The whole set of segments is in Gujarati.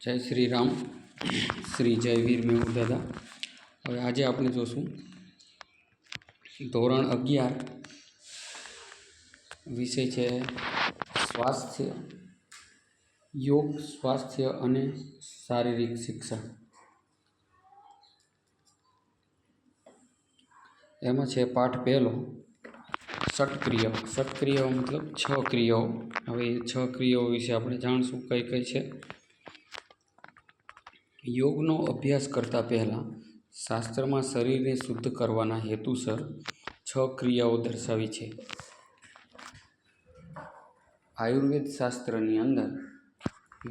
જય શ્રી રામ શ્રી જયવીર મેહુલ દાદા. હવે આજે આપણે જોશું ધોરણ અગિયાર વિષય છે સ્વાસ્થ્ય, યોગ, સ્વાસ્થ્ય અને શારીરિક શિક્ષણ. એમાં છે પાઠ પહેલો ષટક્રિયાઓ ષટક્રિયાઓ મતલબ છ ક્રિયાઓ. હવે એ છ ક્રિયાઓ વિશે આપણે જાણશું કઈ કઈ છે. યોગનો અભ્યાસ કરતાં પહેલાં શાસ્ત્રમાં શરીરને શુદ્ધ કરવાના હેતુસર છ ક્રિયાઓ દર્શાવી છે. આયુર્વેદ શાસ્ત્રની અંદર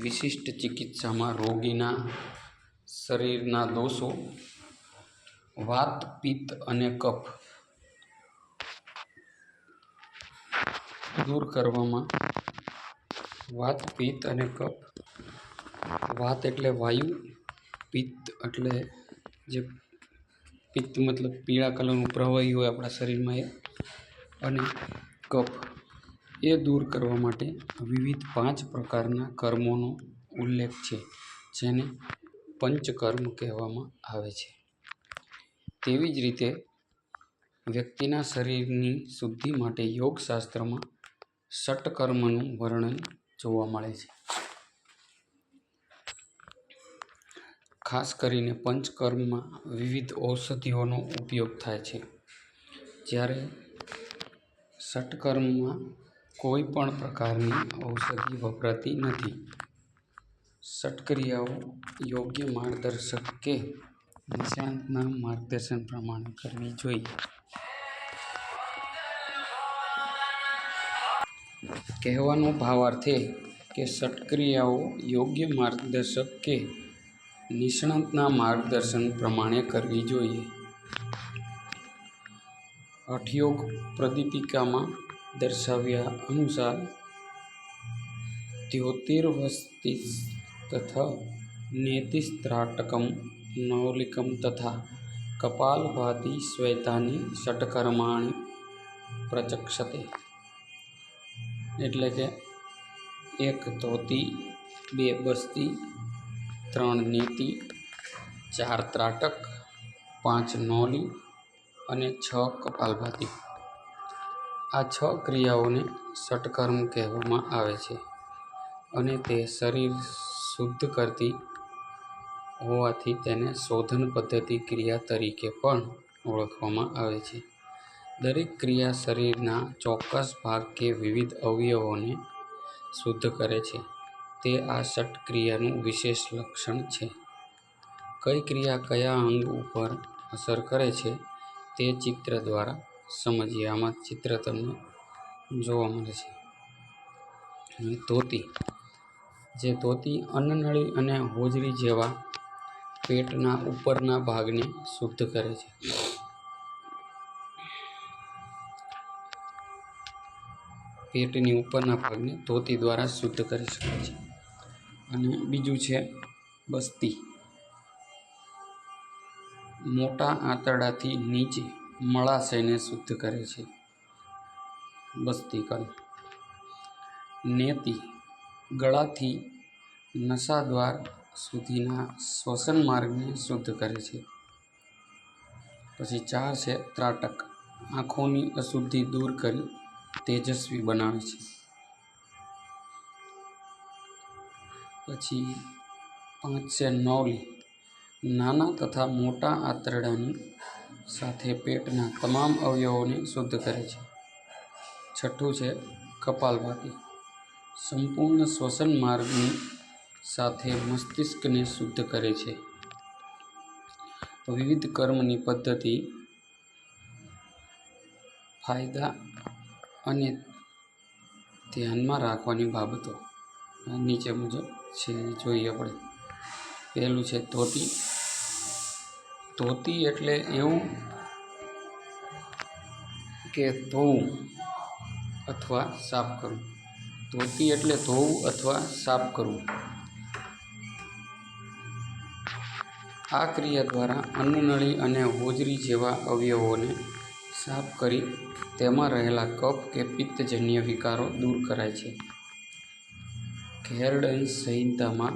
વિશિષ્ટ ચિકિત્સામાં રોગીના શરીરના દોષો, વાત, પિત્ત અને કફ દૂર કરવામાં વાત, પિત્ત અને કફ, વાત એટલે વાયુ પિત્ત એટલે જે પિત્ત મતલબ પીળા કલરનું પ્રવાહી હોય આપણા શરીરમાં એ અને કફ, એ દૂર કરવા માટે વિવિધ પાંચ પ્રકારના કર્મોનો ઉલ્લેખ છે, જેને પંચકર્મ કહેવામાં આવે છે. તેવી જ રીતે વ્યક્તિના શરીરની શુદ્ધિ માટે યોગશાસ્ત્રમાં ષટકર્મનું વર્ણન જોવા મળે છે. ખાસ કરીને પંચકર્મમાં વિવિધ ઔષધિઓનો ઉપયોગ થાય છે. જ્યારે ષટકર્મમાં કોઈ પણ પ્રકારની ઔષધિ વપરાતી નથી. ષટક્રિયાઓ યોગ્ય માર્ગદર્શક કે નિષ્ણાતના માર્ગદર્શન પ્રમાણે કરવી જોઈએ. કહેવાનો ભાવાર્થ કે ષટક્રિયાઓ યોગ્ય માર્ગદર્શક કે નિષ્ણાતના માર્ગદર્શન પ્રમાણે કરવી જોઈએ. અઠયોગ પ્રદીપિકામાં દર્શાવ્યા અનુસાર દ્યોતિર્વસ્તિ તથા નેતિસ્ત્રાટકમ નૌલિકમ તથા કપાલભાતી શ્વેતાની ષટકર્માણી પ્રચક્ષતે. એટલે કે એક ધોતી, બે બસ્તી ત્રણ નીતિ, ચાર ત્રાટક, પાંચ નોલી અને છ કપાલભાતિ. આ છ ક્રિયાઓને ષટકર્મ કહેવામાં આવે છે અને તે શરીર શુદ્ધ કરતી હોવાથી તેને શોધન પદ્ધતિ ક્રિયા તરીકે પણ ઓળખવામાં આવે છે. દરેક ક્રિયા શરીરના ચોક્કસ ભાગ કે વિવિધ અવયવોને શુદ્ધ કરે છે. તે આ ષટક્રિયાનું વિશેષ લક્ષણ છે. કઈ ક્રિયા કયા અંગ ઉપર અસર કરે છે તે ચિત્ર દ્વારા સમજીએ. આમાં ચિત્ર તમને જોવા મળે છે. ધોતી. જે ધોતી અન્નનળી અને હોજરી જેવા પેટના ઉપરના ભાગને શુદ્ધ કરે છે. પેટની ઉપરના ભાગને ધોતી દ્વારા શુદ્ધ કરી શકાય છે. અને બીજું છે બસ્તી. મોટા આંતરડાથી નીચે મળાશયને શુદ્ધ કરે છે. બસ્તીકર્મ નેતિ ગળાથી નસાદ્વાર સુધીના શ્વસન માર્ગને શુદ્ધ કરે છે. પછી ચાર છે ત્રાટક. આંખોની અશુદ્ધિ દૂર કરી તેજસ્વી બનાવે છે. પછી પાંચ છે નવલી. નાના તથા મોટા આંતરડાની સાથે પેટના તમામ અવયવોને શુદ્ધ કરે છે. છઠ્ઠું છે કપાલભાતિ. સંપૂર્ણ શ્વસન માર્ગની સાથે મસ્તિષ્કને શુદ્ધ કરે છે. વિવિધ કર્મની પદ્ધતિ, ફાયદા અને ધ્યાનમાં રાખવાની બાબતો. નીચે મુજબ છે જોઈએ આપણે. પહેલું છે ધોતી. ધોતી એટલે એવું કે ધોવું અથવા સાફ કરવું. ધોતી એટલે ધોવું અથવા સાફ કરવું. આ ક્રિયા દ્વારા અન્નનળી અને હોજરી જેવા અવયવોને સાફ કરી તેમાં રહેલા કફ કે પિત્તજન્ય વિકારો દૂર કરાય છે. ઘેરડન સંહિતામાં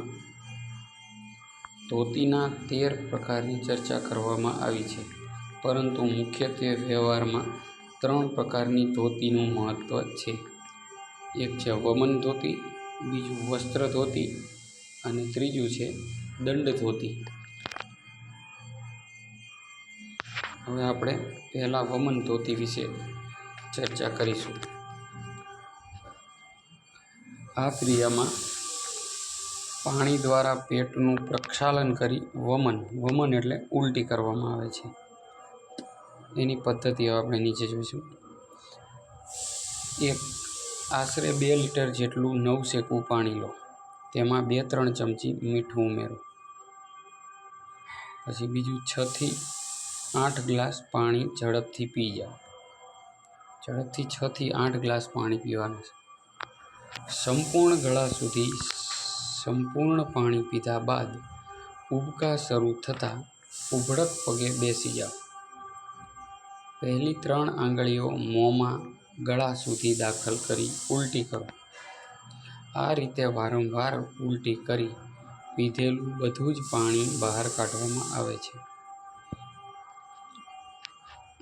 ધોતીના તેર પ્રકારની ચર્ચા કરવામાં આવી છે. પરંતુ મુખ્યત્વે વ્યવહારમાં ત્રણ પ્રકારની ધોતીનું મહત્ત્વ છે. એક છે વમન ધોતી, બીજું વસ્ત્ર ધોતી અને ત્રીજું છે દંડ ધોતી. હવે આપણે પહેલાં વમન ધોતી વિશે ચર્ચા કરીશું. આ ક્રિયામાં પાણી દ્વારા પેટનું પ્રક્ષાલન કરી વમન વમન એટલે ઉલટી કરવામાં આવે છે. એની પદ્ધતિ આપણે નીચે જોઈશું. એક, આશરે બે લીટર જેટલું નવશેકું પાણી લો. તેમાં બે, ત્રણ ચમચી મીઠું ઉમેરો. પછી બીજું છથી આઠ ગ્લાસ પાણી ઝડપથી પી જાઓ. ઝડપથી છથી આઠ ગ્લાસ પાણી પીવાનું છે. સંપૂર્ણ ગળા સુધી સંપૂર્ણ પાણી પીધા બાદ ઉબકા શરૂ થતાં ઉભડક પગે બેસી જાઓ. પહેલી ત્રણ આંગળીઓ મોંમાં ગળા સુધી દાખલ કરી ઉલટી કરો. આ રીતે વારંવાર ઉલટી કરી પીધેલું બધું જ પાણી બહાર કાઢવામાં આવે છે.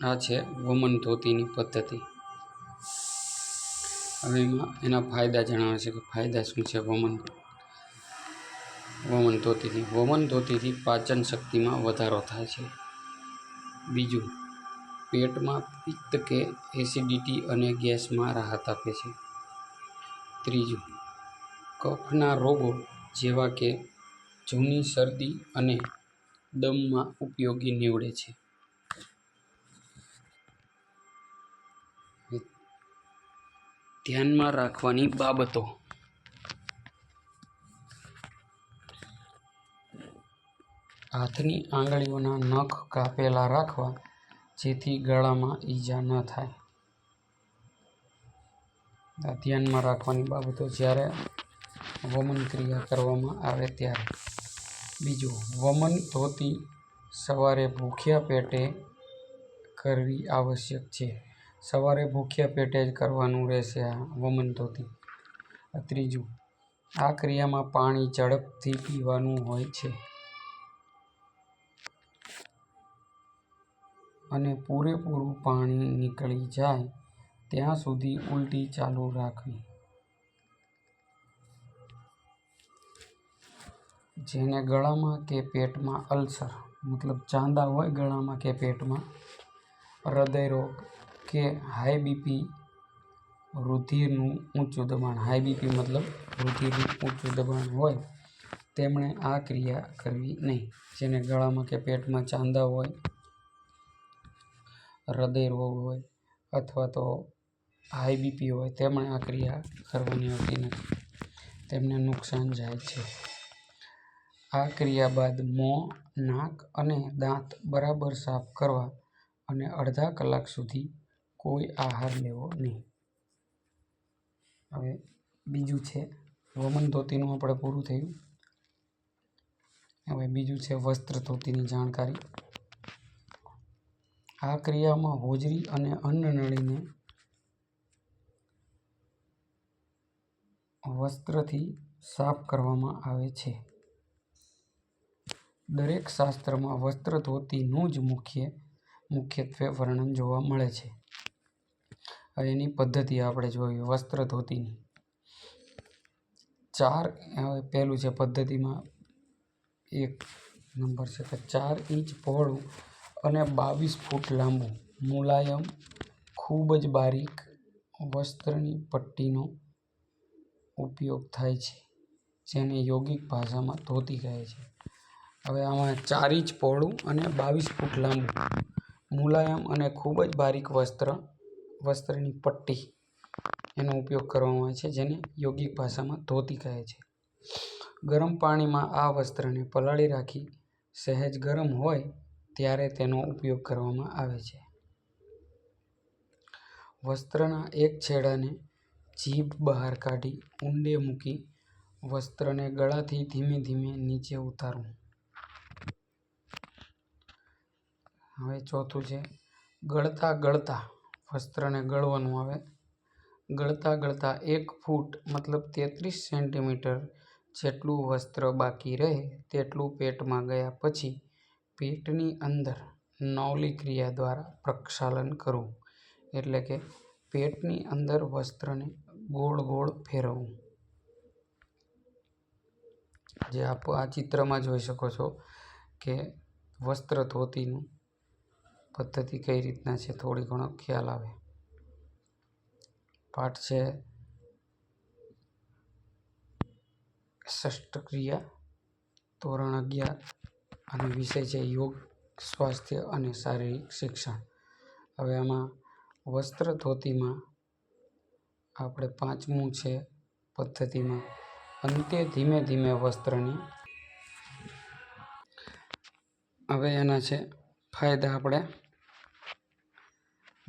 આ છે વમન ધોતીની પદ્ધતિ. હવે એમાં એના ફાયદા જણાવે છે કે ફાયદા શું છે વમન? વમન ધોતીથી વમન ધોતીથી પાચન શક્તિમાં વધારો થાય છે. બીજું, પેટમાં પિત્ત કે એસિડિટી અને ગેસમાં રાહત આપે છે. ત્રીજું, કફના રોગો જેવા કે જૂની શરદી અને દમમાં ઉપયોગી નીવડે છે. ધ્યાનમાં રાખવાની બાબતો. હાથની આંગળીઓના નખ કાપેલા રાખવા જેથી ગળામાં ઈજા ન થાય. આ ધ્યાનમાં રાખવાની બાબતો જ્યારે વમન ક્રિયા કરવામાં આવે ત્યારે. બીજું, વમન ધોતી સવારે ભૂખ્યા પેટે કરવી આવશ્યક છે. સવારે ભૂખ્યા પેટે જ કરવાનું રહેશે આ વમન ધોતી. ત્રીજું, આ ક્રિયામાં પાણી ઝડપથી પીવાનું હોય છે. અને પૂરેપૂરું પાણી નીકળી જાય ત્યાં સુધી ઉલટી ચાલુ રાખવી. જેને ગળામાં કે પેટમાં અલ્સર, મતલબ ચાંદા હોય ગળામાં કે પેટમાં હૃદય રોગ કે હાઈ બીપી રુધિરનું ઊંચું દબાણ. હાઈ બીપી મતલબ રુધિરનું ઊંચું દબાણ હોય તેમણે આ ક્રિયા કરવી નહીં. જેને ગળામાં કે પેટમાં ચાંદા હોય, હૃદય રોગ હોય અથવા તો હાઈ બીપી હોય, તેમણે આ ક્રિયા કરવાની હોતી નથી. તેમને નુકસાન જાય છે. આ ક્રિયા બાદ મોં, નાક અને દાંત બરાબર સાફ કરવા અને અડધા કલાક સુધી કોઈ આહાર લેવો નહીં. હવે બીજું છે વમન ધોતીનું આપણે પૂરું થયું. હવે બીજું છે, વસ્ત્ર ધોતીની જાણકારી. આ ક્રિયામાં હોજરી અને અન્નનળીને વસ્ત્રથી સાફ કરવામાં આવે છે. દરેક શાસ્ત્રમાં વસ્ત્ર ધોતીનું જ મુખ્ય મુખ્યત્વે વર્ણન જોવા મળે છે. એની પદ્ધતિ આપણે જોઈએ વસ્ત્ર ધોતીની. ચાર હવે પહેલું છે પદ્ધતિમાં એક નંબર છે કે ચાર ઇંચ પહોળું અને બાવીસ ફૂટ લાંબુ. મુલાયમ, ખૂબ જ બારીક વસ્ત્રની પટ્ટીનો ઉપયોગ થાય છે, જેને યોગિક ભાષામાં ધોતી કહે છે. હવે આમાં ચાર ઇંચ પહોળું અને બાવીસ ફૂટ લાંબુ. મુલાયમ અને ખૂબ જ બારીક વસ્ત્ર વસ્ત્રની પટ્ટી એનો ઉપયોગ કરવામાં આવે છે, જેને યોગિક ભાષામાં ધોતી કહે છે. ગરમ પાણીમાં આ વસ્ત્રને પલાળી રાખી સહેજ ગરમ હોય ત્યારે તેનો ઉપયોગ કરવામાં આવે છે. વસ્ત્રના એક છેડાને જીભ બહાર કાઢી ઊંડે મૂકી વસ્ત્રને ગળાથી ધીમે ધીમે નીચે ઉતારવું હવે ચોથું છે, ગળતા ગળતા વસ્ત્રને ગળવાનું આવે. ગળતા ગળતા એક ફૂટ, મતલબ તેત્રીસ સેન્ટીમીટર જેટલું વસ્ત્ર બાકી રહે તેટલું પેટમાં ગયા પછી પેટની અંદર નવલી ક્રિયા દ્વારા પ્રક્ષાલન કરવું. એટલે કે પેટની અંદર વસ્ત્રને ગોળ ગોળ ફેરવવું. જે આપ આ ચિત્રમાં જોઈ શકો છો કે વસ્ત્ર ધોતીનું પદ્ધતિ કઈ રીતના છે થોડી ઘણો ખ્યાલ આવે. પાઠ છે ષષ્ઠ ક્રિયા ધોરણ અગિયાર અને વિષય છે યોગ, સ્વાસ્થ્ય અને શારીરિક શિક્ષણ. હવે આમાં વસ્ત્ર ધોતીમાં આપણે પાંચમું છે પદ્ધતિમાં. અંતે ધીમે ધીમે વસ્ત્રની હવે એના છે ફાયદા આપણે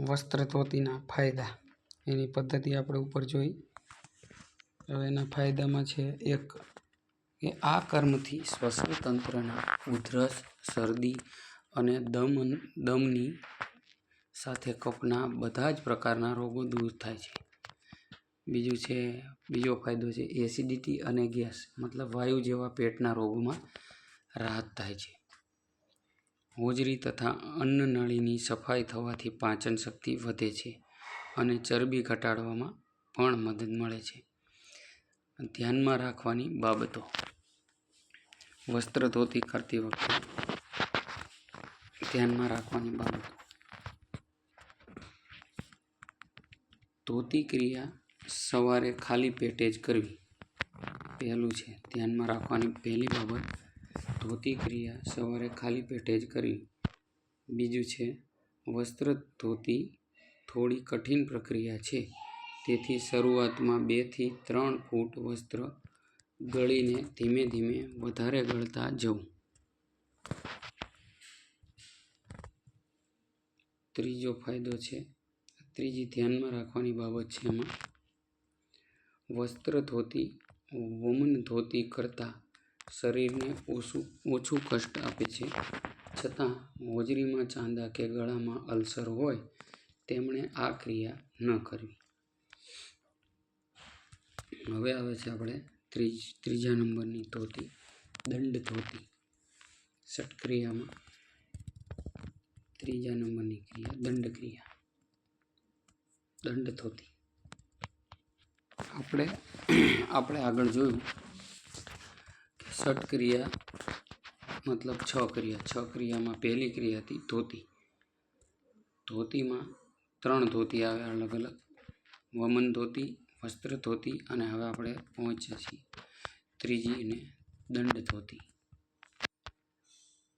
વસ્ત્ર ધોતીના ફાયદા. એની પદ્ધતિ આપણે ઉપર જોઈ. હવે એના ફાયદામાં છે એક, કે આ કર્મથી શ્વસન તંત્રના ઉધરસ, શરદી અને દમ, દમની સાથે કફના બધા જ પ્રકારના રોગો દૂર થાય છે. બીજું છે, બીજો ફાયદો છે એસિડિટી અને ગેસ, મતલબ વાયુ જેવા પેટના રોગોમાં રાહત થાય છે. હોજરી તથા અન્નનળીની સફાઈ થવાથી પાચન શક્તિ વધે છે અને ચરબી ઘટાડવામાં પણ મદદ મળે છે. ધ્યાનમાં રાખવાની બાબતો. વસ્ત્ર ધોતી કરતી વખતે ધ્યાનમાં રાખવાની બાબતો. ધોતી ક્રિયા સવારે ખાલી પેટે જ કરવી. પહેલું છે ધ્યાનમાં રાખવાની પહેલી બાબત ધોતી ક્રિયા સવારે ખાલી પેટે જ કરવી બીજું છે, વસ્ત્ર ધોતી થોડી કઠિન પ્રક્રિયા છે. તેથી શરૂઆતમાં બેથી ત્રણ ફૂટ વસ્ત્ર ગળીને ધીમે ધીમે વધારે ગળતા જવું. ત્રીજો ફાયદો છે, ત્રીજી ધ્યાનમાં રાખવાની બાબત છે એમાં વસ્ત્ર ધોતી વમન ધોતી કરતાં શરીરને ઓછું ઓછું કષ્ટ આપે છે. છતાં હોજરીમાં ચાંદા કે ગળામાં અલ્સર હોય, તેમણે આ ક્રિયા ન કરવી. હવે આવે છે આપણે ત્રીજ, ત્રીજા નંબરની ધોતી, દંડ ધોતી. ષટક્રિયામાં ત્રીજા નંબરની ક્રિયા, દંડ ક્રિયા. દંડ ધોતી. આપણે આપણે આગળ જોયું કે ષટ ક્રિયા મતલબ છ ક્રિયા છ ક્રિયામાં પહેલી ક્રિયા હતી ધોતી. ધોતીમાં ત્રણ ધોતી આવે અલગ અલગ. વમન ધોતી, વસ્ત્ર ધોતી અને હવે આપણે પહોંચીએ છીએ ત્રીજી અને દંડ ધોતી.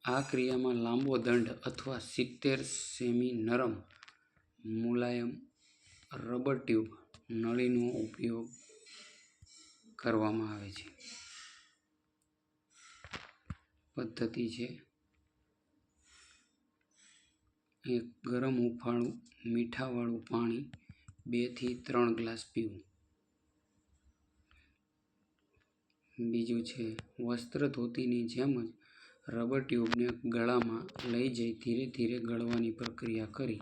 આ ક્રિયામાં લાંબો દંડ અથવા સિત્તેર સેમી નરમ મુલાયમ રબર ટ્યુબ નળીનો ઉપયોગ કરવામાં આવે છે. પદ્ધતિ છે. એક ગરમ હુંફાળું, મીઠાવાળું પાણી બેથી ત્રણ ગ્લાસ પીવું. બીજું છે, વસ્ત્ર ધોતીની જેમ જ રબર ટ્યુબને ગળામાં લઈ જઈ ધીરે ધીરે ગળવાની પ્રક્રિયા કરી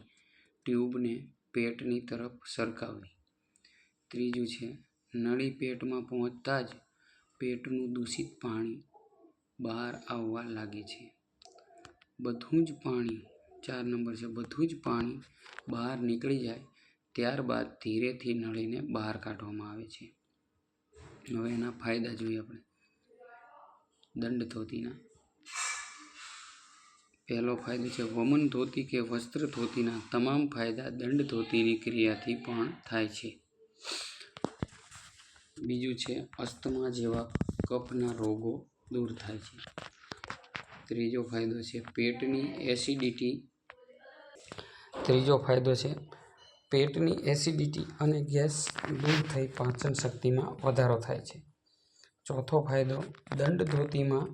ટ્યુબને પેટની તરફ સરકાવવી. ત્રીજું છે, નળી પેટમાં પહોંચતા જ પેટનું દૂષિત પાણી બહાર આવવા લાગે છે. બધું જ પાણી, ચાર નંબર છે, બધું જ પાણી બહાર નીકળી જાય ત્યારબાદ ધીરેથી નળીને બહાર કાઢવામાં આવે છે. હવે એના ફાયદા જોઈએ આપણે. દંડ ધોતીના. પહેલો ફાયદો છે વમન ધોતી કે વસ્ત્ર ધોતીના તમામ ફાયદા દંડ ધોતીની ક્રિયાથી પણ થાય છે. બીજું છે અસ્થમા જેવા કફના રોગો દૂર થાય છે. ત્રીજો ફાયદો છે પેટની એસિડિટી. ત્રીજો ફાયદો છે પેટની એસિડિટી અને ગેસ દૂર થઈ પાચન શક્તિમાં વધારો થાય છે. ચોથો ફાયદો, દંડ ધોતીમાં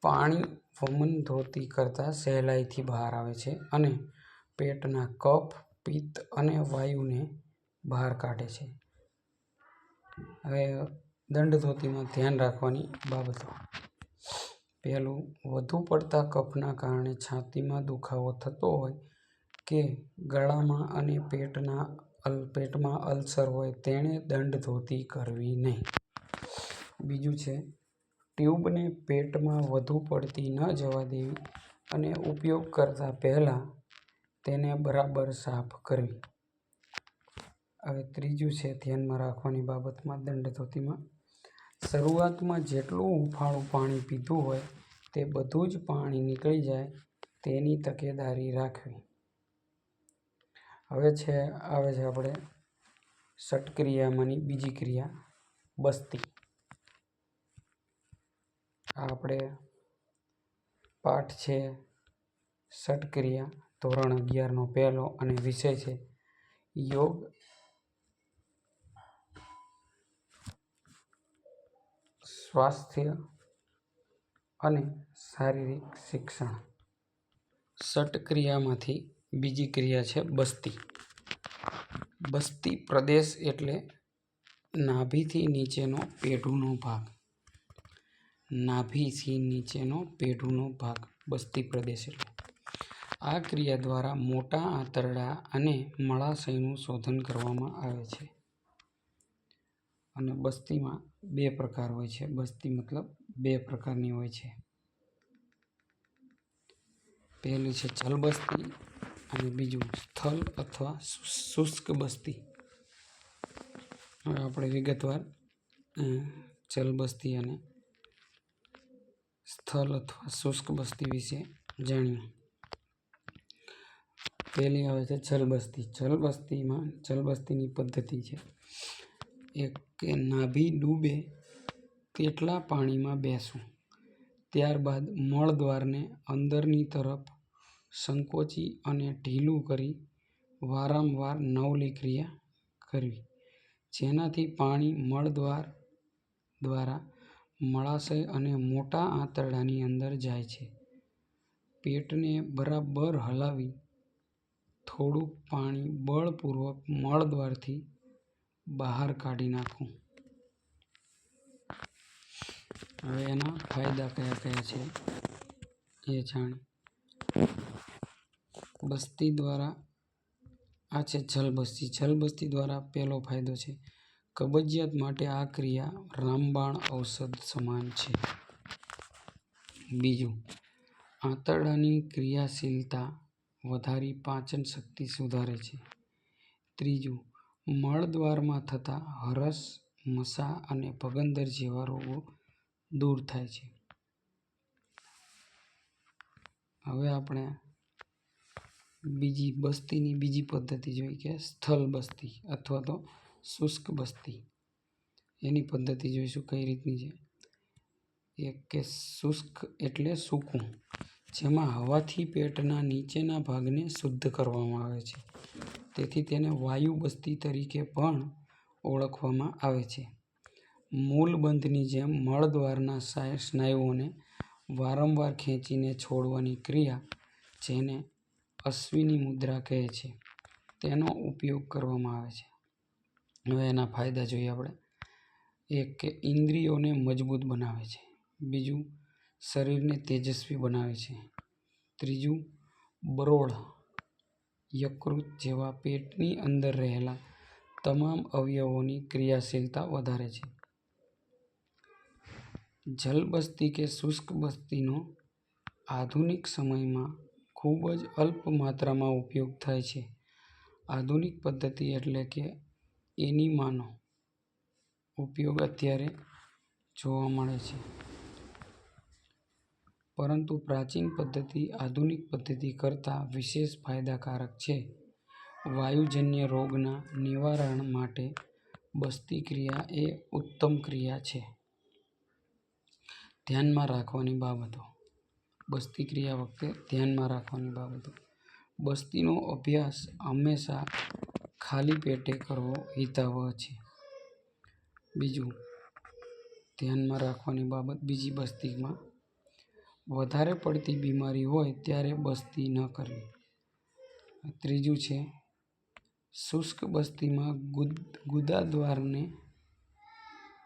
પાણી વમન ધોતી કરતાં સહેલાઈથી બહાર આવે છે અને પેટના કફ, પિત્ત અને વાયુને બહાર કાઢે છે. હવે દંડ ધોતીમાં ધ્યાન રાખવાની બાબતો પહેલું, વધુ પડતા કફના કારણે છાતીમાં દુખાવો થતો હોય કે ગળામાં અને પેટના અલ, પેટમાં અલ્સર હોય તેણે દંડ ધોતી કરવી નહીં બીજું છે, ટ્યુબને પેટમાં વધુ પડતી ન જવા દેવી અને ઉપયોગ કરતા પહેલાં તેને બરાબર સાફ કરવી. હવે ત્રીજું છે, ધ્યાનમાં રાખવાની બાબતમાં દંડ ધોતીમાં શરૂઆતમાં જેટલું હૂંફાળું પાણી પીધું હોય તે બધું જ પાણી નીકળી જાય તેની તકેદારી રાખવી. હવે છે, આવે છે આપણે ષટક્રિયામાંની બીજી ક્રિયા, બસ્તી. આપણે પાઠ છે ષટક્રિયા ધોરણ અગિયારનો પહેલો અને વિષય છે યોગ સ્વાસ્થ્ય અને શારીરિક શિક્ષણ. ષટક્રિયામાંથી બીજી ક્રિયા છે બસ્તી. બસ્તી પ્રદેશ એટલે નાભીથી નીચેનો પેઢુનો ભાગ. નાભીથી નીચેનો પેઢુનો ભાગ બસ્તી પ્રદેશ એટલે. આ ક્રિયા દ્વારા મોટા આંતરડા અને મળાશયનું શોધન કરવામાં આવે છે. અને બસ્તીમાં બે પ્રકાર હોય છે, બસ્તી મતલબ બે પ્રકારની હોય છે. પહેલી છે જલ બસ્તી અને બીજું સ્થલ અથવા શુષ્ક બસ્તી. હવે આપણે વિગતવાર જલ બસ્તી અને સ્થલ અથવા શુષ્ક બસ્તી વિશે જાણ્યું પહેલી આવે છે જલ બસ્તી. જલ બસ્તીમાં જલ બસ્તીની પદ્ધતિ છે એક નાભી ડૂબે તેટલા પાણીમાં બેસવું. ત્યારબાદ મળદ્વારને અંદરની તરફ સંકોચી અને ઢીલું કરી વારંવાર નવલી ક્રિયા કરવી જેનાથી પાણી મળદ્વાર દ્વારા મળાશય અને મોટા આંતરડાની અંદર જાય છે. પેટને બરાબર હલાવી થોડુંક પાણી બળપૂર્વક મળદ્વારથી બહાર કાઢી નાખું હવે એના ફાયદા કયા કયા છે એ જાણ બસ્તી દ્વારા આ છે જલબસ્તી જલબસ્તી દ્વારા પહેલો ફાયદો છે કબજિયાત માટે આ ક્રિયા રામબાણ ઔષધ સમાન છે. બીજું, આંતરડાની ક્રિયાશીલતા વધારી પાચન શક્તિ સુધારે છે. ત્રીજું મળદ્વારમાં થતા હરસ, મસા અને ભગંદર જેવા રોગો દૂર થાય છે. હવે આપણે બીજી બસ્તીની બીજી પદ્ધતિ જોઈ કે સ્થળ બસ્તી અથવા તો શુષ્ક બસ્તી. એની પદ્ધતિ જોઈશું કઈ રીતની છે. એક કે શુષ્ક એટલે સૂકું જેમાં હવાથી પેટના નીચેના ભાગને શુદ્ધ કરવામાં આવે છે. તેથી તેને વાયુ બસ્તી તરીકે પણ ઓળખવામાં આવે છે. મૂલબંધની જેમ મળદ્વારના સ્નાયુઓને વારંવાર ખેંચીને છોડવાની ક્રિયા જેને અશ્વિની મુદ્રા કહે છે, તેનો ઉપયોગ કરવામાં આવે છે. હવે એના ફાયદા જોઈએ આપણે. એક કે ઇન્દ્રિયોને મજબૂત બનાવે છે. બીજું શરીરને તેજસ્વી બનાવે છે. ત્રીજું બરોળ, યકૃત જેવા પેટની અંદર રહેલા તમામ અવયવોની ક્રિયાશીલતા વધારે છે. જલબસ્તી કે શુષ્ક બસ્તીનો આધુનિક સમયમાં ખૂબ જ અલ્પ માત્રામાં ઉપયોગ થાય છે. આધુનિક પદ્ધતિ એટલે કે એનીમાનો ઉપયોગ અત્યારે જોવા મળે છે. પરંતુ પ્રાચીન પદ્ધતિ આધુનિક પદ્ધતિ કરતાં વિશેષ ફાયદાકારક છે. વાયુજન્ય રોગના નિવારણ માટે બસ્તી ક્રિયા એ ઉત્તમ ક્રિયા છે. ધ્યાનમાં રાખવાની બાબતો. બસ્તી ક્રિયા વખતે ધ્યાનમાં રાખવાની બાબતો. બસ્તીનો અભ્યાસ હંમેશા ખાલી પેટે કરવો હિતાવહ છે. બીજું, ધ્યાનમાં રાખવાની બાબત બીજી બસ્તીમાં વધારે પડતી બીમારી હોય ત્યારે બસ્તી ન કરવી. ત્રીજું છે, શુષ્ક બસ્તીમાં ગુદાદ્વારને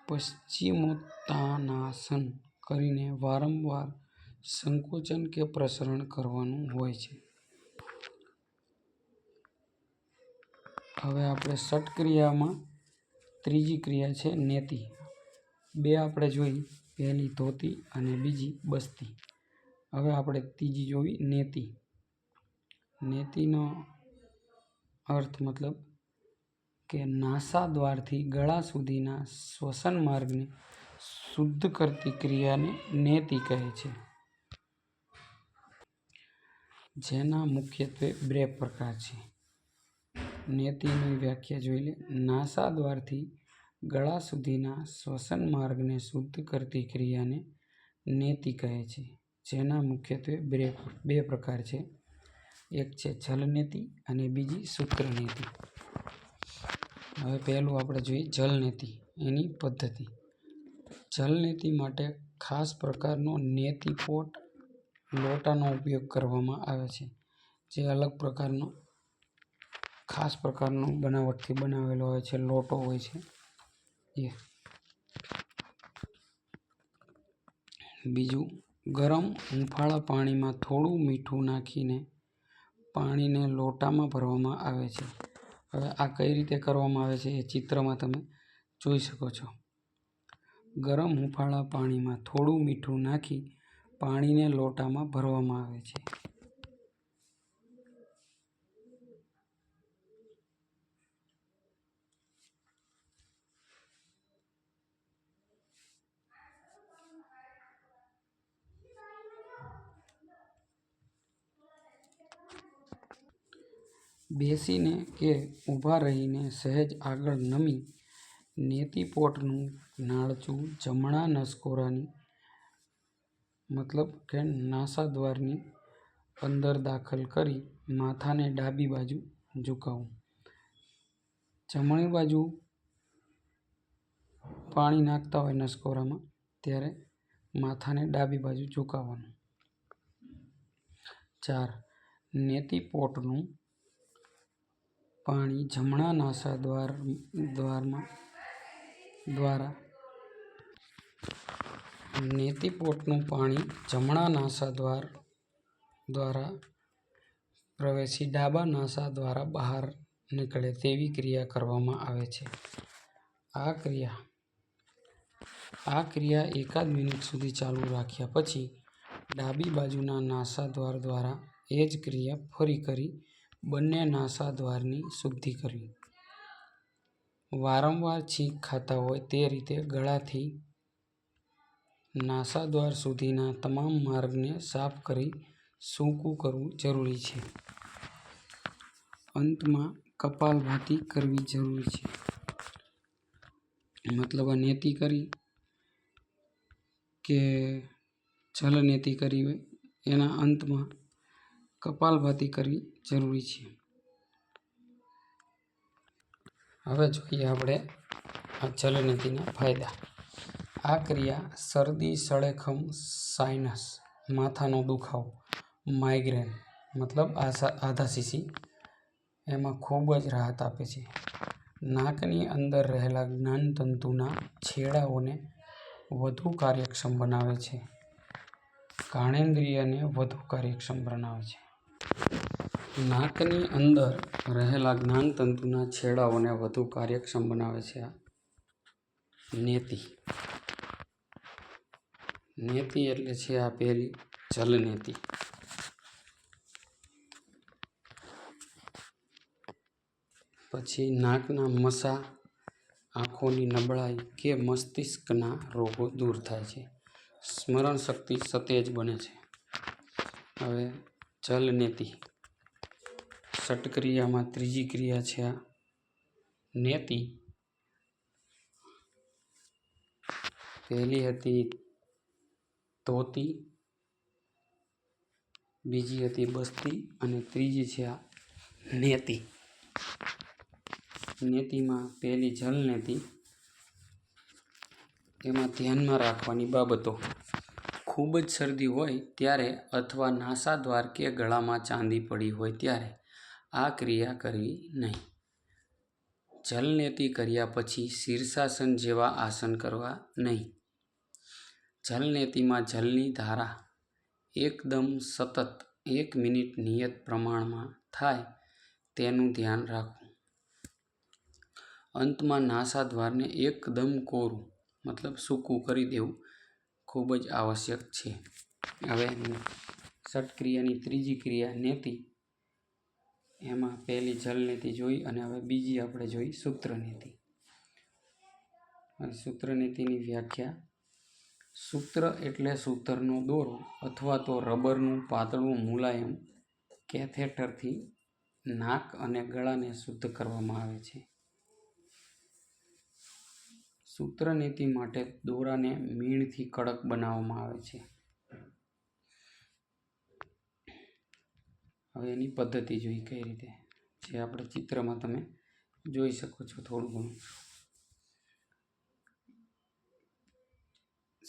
પશ્ચિમોત્તાનાસન કરીને વારંવાર સંકોચન કે પ્રસરણ કરવાનું હોય છે. હવે આપણે ષટક્રિયામાં ત્રીજી ક્રિયા છે નેતિ. બે આપણે જોઈ, પહેલી ધોતી અને બીજી બસ્તી હવે આપણે ત્રીજી જોવી, નેતિ. નેતિનો અર્થ મતલબ કે નાસા દ્વારથી ગળા સુધીના શ્વસન માર્ગને શુદ્ધ કરતી ક્રિયાને નેતિ કહે છે. જેના મુખ્યત્વે બે પ્રકાર છે. નેતિની વ્યાખ્યા જોઈ લે. નાસા દ્વારથી ગળા સુધીના શ્વસન માર્ગને શુદ્ધ કરતી ક્રિયાને નેતિ કહે છે. જેના મુખ્યત્વે બે પ્રકાર છે. એક છે જલનીતિ અને બીજી સૂત્રનીતિ. હવે પહેલું આપણે જોઈએ જલનીતિ, એની પદ્ધતિ. જલનીતિ માટે ખાસ પ્રકારનો નેતિ પોટ લોટાનો ઉપયોગ કરવામાં આવે છે, જે અલગ પ્રકારનો, ખાસ પ્રકારનો બનાવટથી બનાવેલો હોય છે, લોટો હોય છે. એ. બીજું ગરમ હૂંફાળા પાણીમાં થોડું મીઠું નાખીને પાણીને લોટામાં ભરવામાં આવે છે. હવે આ કઈ રીતે કરવામાં આવે છે એ ચિત્રમાં તમે જોઈ શકો છો. ગરમ હૂંફાળા પાણીમાં થોડું મીઠું નાખી પાણીને લોટામાં ભરવામાં આવે છે. બેસીને કે ઊભા રહીને સહેજ આગળ નમી નેતિપોટનું નાળચું જમણા નસકોરાની, મતલબ કે નાસા દ્વારની અંદર દાખલ કરી માથાને ડાબી બાજુ ઝુકાવવું જમણી બાજુ પાણી નાખતા હોય નસકોરામાં, ત્યારે માથાને ડાબી બાજુ ઝુકાવવાનું. ચાર, નેતિપોટનું પાણી જમણા નાસા દ્વાર, દ્વારમાં, દ્વારા નેતિપોટનું પાણી જમણા નાસા દ્વાર દ્વારા પ્રવેશી ડાબા નાસા દ્વારા બહાર નીકળે તેવી ક્રિયા કરવામાં આવે છે. આ ક્રિયા આ ક્રિયા એકાદ મિનિટ સુધી ચાલુ રાખ્યા પછી ડાબી બાજુના નાસા દ્વાર દ્વારા એ જ ક્રિયા ફરી કરી બંને નાસા દ્વારની શુદ્ધિ કરવી. વારંવાર છીંક ખાતા હોય તે રીતે ગળાથી નાસા દ્વાર સુધીના તમામ માર્ગને સાફ કરી સૂકું કરવું જરૂરી છે. અંતમાં કપાલભાતિ કરવી જરૂરી છે. મતલબ આ નેતિ કરી કે જલનેતી કરી હોય એના અંતમાં કપાલભાતિ કરવી જરૂરી છે. હવે જોઈએ આપણે આ જલનેતિના ફાયદા. આ ક્રિયા શરદી, સળેખમ, સાઇનસ, માથાનો દુખાવો, માઇગ્રેન, મતલબ આસા આધા શીશી, એમાં ખૂબ જ રાહત આપે છે. નાકની અંદર રહેલા જ્ઞાનતંતુના છેડાઓને વધુ કાર્યક્ષમ બનાવે છે. ઘાણેન્દ્રિયને વધુ કાર્યક્ષમ બનાવે છે. નાકની અંદર રહેલા જ્ઞાનતંતુના છેડાઓને વધુ કાર્યક્ષમ બનાવે છે નેતિ. નેતિ એટલે છે આ પહેલી જલનેતિ. પછી નાકના મસા આંખોની નબળાઈ કે મસ્તિષ્કના રોગો દૂર થાય છે. સ્મરણ શક્તિ સતેજ બને છે. હવે જલનેતિ ષટક્રિયામાં ત્રીજી ક્રિયા છે આ. નેતિ. પહેલી હતી ધોતી, બીજી હતી બસ્તી અને ત્રીજી છે આ નેતિ. નેતિમાં પહેલી જલનેતિ એમાં ધ્યાનમાં રાખવાની બાબતો. ખૂબ જ શરદી હોય ત્યારે અથવા નાસાદ્વાર કે ગળામાં ચાંદી પડી હોય ત્યારે આ ક્રિયા કરવી નહીં. જલનેતિ કર્યા પછી શીર્ષાસન જેવા આસન કરવા નહીં. જલનેતિમાં જલની ધારા એકદમ સતત એક મિનિટ નિયત પ્રમાણમાં થાય તેનું ધ્યાન રાખવું. અંતમાં નાસાદ્વારને એકદમ કોરું, મતલબ સૂકું કરી દેવું. ખૂબ જ આવશ્યક છે. હવે ષટક્રિયાની ત્રીજી ક્રિયા નેતિ, એમાં પહેલી જલ નીતિ જોઈ અને હવે બીજી આપણે જોઈ સૂત્ર નીતિ. અને સૂત્ર નીતિની વ્યાખ્યા, સૂત્ર એટલે સૂતરનો દોરો અથવા તો રબરનું પાતળું મુલાયમ કેથેટરથી નાક અને ગળાને શુદ્ધ કરવામાં આવે છે. સૂત્ર નીતિ માટે દોરાને મીણથી કડક બનાવવામાં આવે છે. હવે એની પદ્ધતિ જોઈ કઈ રીતે? જે આપણે ચિત્રમાં તમે જોઈ શકો છો થોડું ઘણું.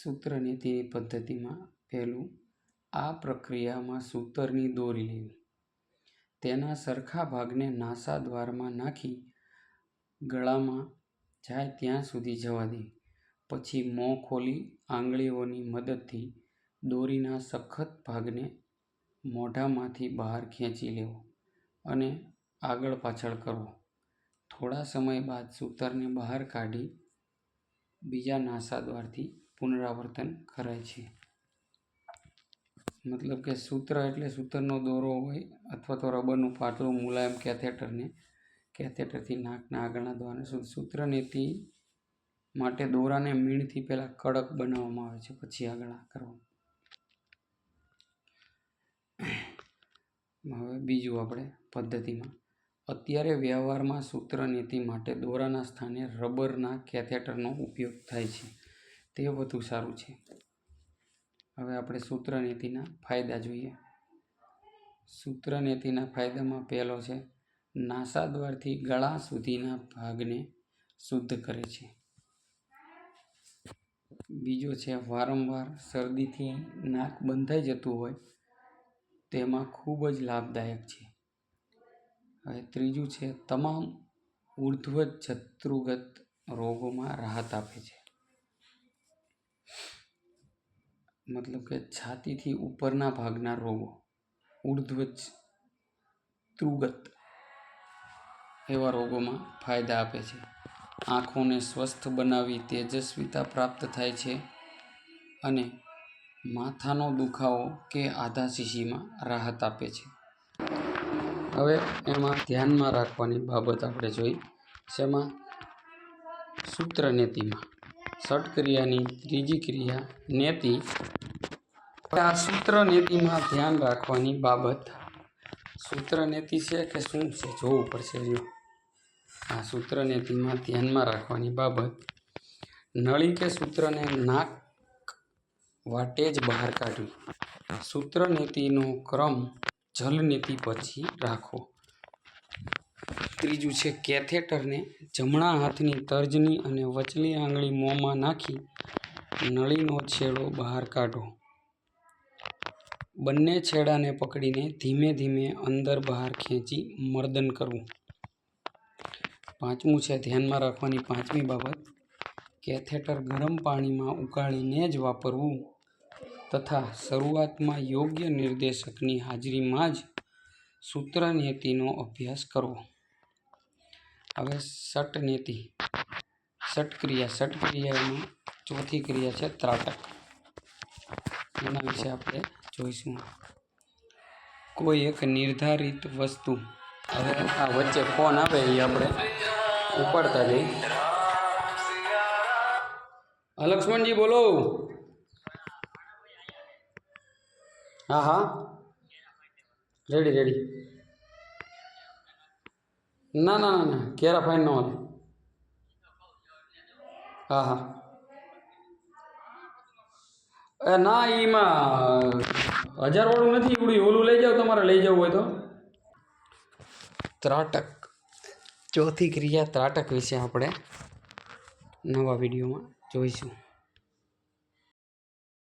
સૂત્રનીતિની પદ્ધતિમાં પહેલું, આ પ્રક્રિયામાં સૂતરની દોરી લેવી. તેના સરખા ભાગને નાસા દ્વારમાં નાખી ગળામાં જાય ત્યાં સુધી જવા દે. પછી મોં ખોલી આંગળીઓની મદદથી દોરીના સખત ભાગને મોઢામાંથી બહાર ખેંચી લેવો અને આગળ પાછળ કરવો. થોડા સમય બાદ સૂતરને બહાર કાઢી બીજા નાસા દ્વારથી પુનરાવર્તન કરાય છે. મતલબ કે સૂત્ર એટલે સૂતરનો દોરો હોય અથવા તો રબરનું પાતળું મુલાયમ કેથેટરને કેથેટરથી નાકના આગળના દ્વારને સૂ- સૂત્ર નીતિ માટે દોરાને મીણથી પહેલાં કડક બનાવવામાં આવે છે, પછી આગળ આ કરવાનું. હવે બીજું આપણે પદ્ધતિમાં. અત્યારે વ્યવહારમાં સૂત્ર નીતિ માટે દોરાના સ્થાને રબરના કેથેટરનો ઉપયોગ થાય છે. તે વધુ સારું છે. હવે આપણે સૂત્ર નીતિના ફાયદા જોઈએ. સૂત્ર નીતિના ફાયદામાં પહેલો છે નાસાદ્વારથી ગળા સુધીના ભાગને શુદ્ધ કરે છે. બીજો છે, વારંવાર શરદીથી નાક બંધાઈ જતું હોય તેમાં ખૂબ જ લાભદાયક છે. હવે ત્રીજું છે, તમામ ઉર્ધ્વ જત્રુગત રોગોમાં રાહત આપે છે. મતલબ કે છાતીથી ઉપરના ભાગના રોગો ઉર્ધ્વ ત્રુગત એવા રોગોમાં ફાયદા આપે છે. આંખોને સ્વસ્થ બનાવી તેજસ્વીતા પ્રાપ્ત થાય છે અને માથાનો દુખાવો કે આધા શીશીમાં રાહત આપે છે. હવે એમાં ધ્યાનમાં રાખવાની બાબત આપણે જોઈ. શેમાં? સૂત્ર નેતિમાં ષટક્રિયાની ત્રીજી ક્રિયા નેતિ. આ સૂત્ર નેતિમાં ધ્યાન રાખવાની બાબત. સૂત્ર નીતિ છે કે શું છે? જોવું પડશે જો આ સૂત્ર નીતિમાં ધ્યાનમાં રાખવાની બાબત, નળી કે સૂત્રને નાક વાટે જ બહાર કાઢવી. સૂત્ર નીતિનો ક્રમ જલ નીતિ પછી રાખો ત્રીજું છે કેથેટરને જમણા હાથની તર્જની અને વચલી આંગળી મોંમાં નાખી નળીનો છેડો બહાર કાઢો બંને છેડાને પકડીને ધીમે ધીમે અંદર બહાર ખેંચી મર્દન કરવું. પાંચમું છે, ધ્યાનમાં રાખવાની પાંચમી બાબત કેથેટર ગરમ પાણીમાં ઉકાળીને જ વાપરવું તથા શરૂઆતમાં યોગ્ય નિર્દેશકની હાજરીમાં જ સૂત્રનેતિનો અભ્યાસ કરવો. હવે ષટ નીતિ સટક્રિયામાં ચોથી ક્રિયા છે ત્રાટક. એના વિશે આપણે જોઈશું. કોઈ એક નિર્ધારિત વસ્તુ હવે આ વચ્ચે ફોન આવે એ આપણે ઉપાડતા જઈ લક્ષ્મણજી બોલો. હા હા. રેડી રેડી ના ના ના ના, કેરા ફાઇન ન હાલે હા હા. એ ના એમાં હજારવાળું નથી ઉડી ઓલું લઈ જાઓ, તમારે લઈ જવું હોય તો. ત્રાટક. ચોથી ક્રિયા ત્રાટક વિશે આપણે નવા વિડીયોમાં જોઈશું.